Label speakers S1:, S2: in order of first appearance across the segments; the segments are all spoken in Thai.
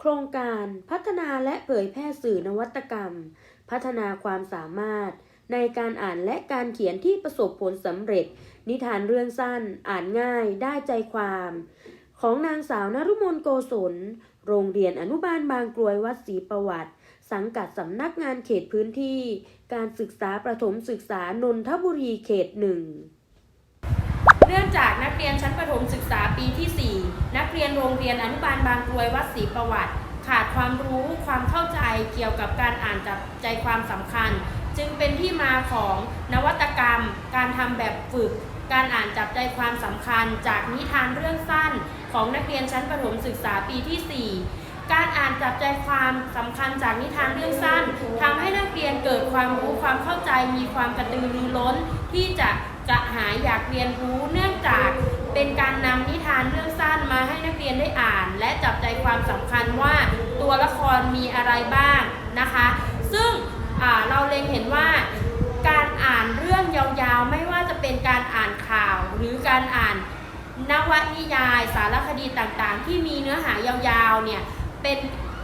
S1: โครงการพัฒนาและเผยแพร่สื่อนวัตกรรม พัฒนาความสามารถ ในการอ่านและการเขียนที่ประสบผลสำเร็จ นิทานเรื่องสั้น อ่านง่ายได้ใจความ ของนางสาวนรุมนโกศล โรงเรียนอนุบาลบางกรวยวัดศรีประวัติ สังกัดสำนักงานเขตพื้นที่ การศึกษาประถมศึกษานนทบุรีเขตหนึ่ง
S2: เนื่องจากนักเรียนชั้นประถมศึกษาปีที่ รียนโรงเรียนอนุบาลบางกรวยวัดศรีประวัติ ขาดความรู้ความเข้าใจเกี่ยวกับการอ่านจับใจความสำคัญ จึงเป็นที่มาของนวัตกรรม การทำแบบฝึก การอ่านจับใจความสำคัญ จากนิทานเรื่องสั้นของนักเรียนชั้นประถมศึกษาปีที่ 4การอ่านจับใจความสำคัญจากนิทานเรื่องสั้นทำให้นักเรียนเกิดความรู้ความเข้าใจมีความกระตือรือร้น ที่จะกระหายอยากเรียนรู้เนื่องจากเป็นการนำนิทานเรื่องสั้น มาให้นักเรียนได้อ่าน และจับใจความสำคัญว่าตัวละครมีอะไรบ้างนะคะ ซึ่งเราเล็งเห็นว่าการอ่านเรื่องยาวๆ ไม่ว่าจะเป็นการอ่านข่าว หรือการอ่านนวนิยาย สารคดีต่างๆ ที่มีเนื้อหายาวๆเนี่ยเป็น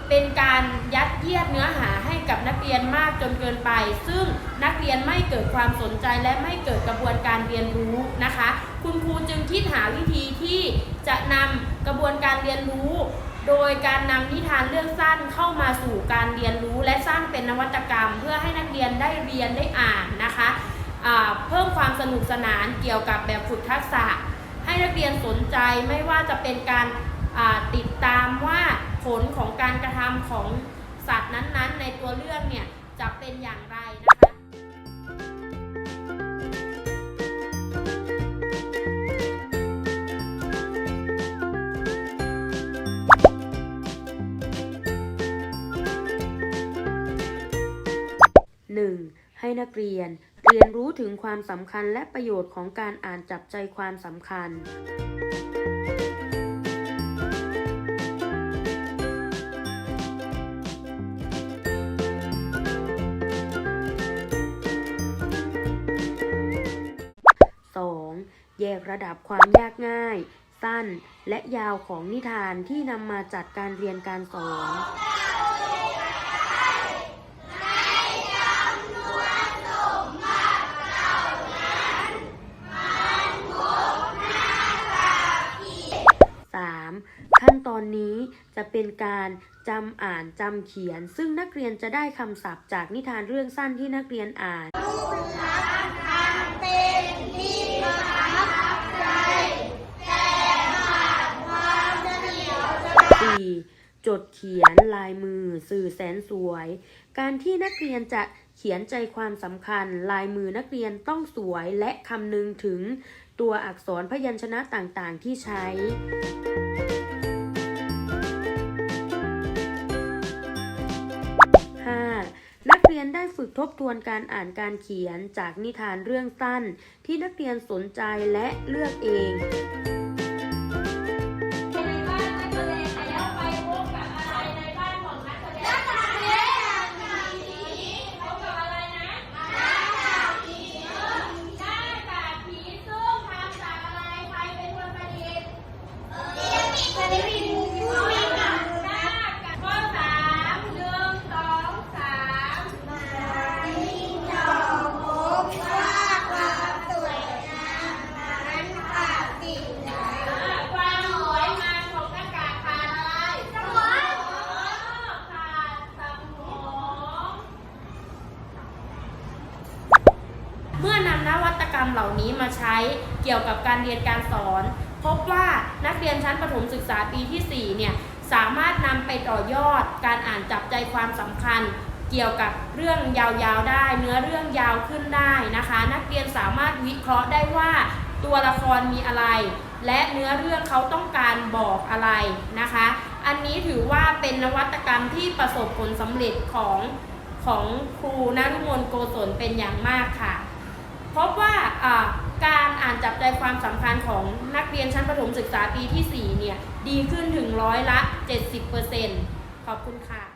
S2: เป็นการยัดเยียดเนื้อหาให้กับนักเรียนมากจนเกินไป ซึ่งนักเรียนไม่เกิดความสนใจและไม่เกิดกระบวนการเรียนรู้นะคะ คุณครูจึงคิดหาวิธีที่จะนำกระบวนการเรียนรู้ โดยการนำนิทานเรื่องสั้นเข้ามาสู่การเรียนรู้และสร้างเป็นนวัตกรรม เพื่อให้นักเรียนได้เรียนได้อ่านนะคะเพิ่มความสนุกสนานเกี่ยวกับแบบฝึกทักษะ ให้นักเรียนสนใจไม่ว่าจะเป็นการติดตามว่า ผลของการกระทำของสัตว์นั้นๆ ในตัวเรื่องเนี่ยจะเป็นอย่างไรนะคะ
S1: 1. ให้นักเรียนเรียนรู้ถึงความสำคัญและประโยชน์ของการอ่านจับใจความสำคัญ แยกระดับความยากง่าย สั้นและยาวของนิทานที่นำมาจัดการเรียนการสอนขั้นตอนนี้จะเป็นการจำอ่านจำเขียน ซึ่งนักเรียนจะได้คำศัพท์จากนิทานเรื่องสั้นที่นักเรียนอ่าน จดเขียนลายมือ สื่อแสนสวย การที่นักเรียนจะเขียนใจความสำคัญ ลายมือนักเรียนต้องสวยและคำนึงถึงตัวอักษรพยัญชนะต่างๆ ที่ใช้ 5. นักเรียนได้ฝึกทบทวนการอ่านการเขียนจากนิทานเรื่องสั้น ที่นักเรียนสนใจและเลือกเอง
S2: นวัตกรรมเหล่านี้มาใช้เกี่ยวกับการเรียนการสอน พบว่านักเรียนชั้นประถมศึกษาปีที่ 4 เนี่ยสามารถนำไปต่อยอดการอ่านจับใจความสำคัญ เกี่ยวกับเรื่องยาวๆได้ เนื้อเรื่องยาวขึ้นได้นะคะ นักเรียนสามารถวิเคราะห์ได้ว่าตัวละครมีอะไร และเนื้อเรื่องเขาต้องการบอกอะไรนะคะ อันนี้ถือว่าเป็นนวัตกรรมที่ประสบผลสำเร็จของของครูนรุมนโกศลเป็นอย่างมากค่ะ พบว่าการอ่านจับใจความสำคัญของนักเรียนชั้นประถมศึกษาปีที่ 4 เนี่ย ดีขึ้นถึงร้อยละ 70%ขอบคุณค่ะ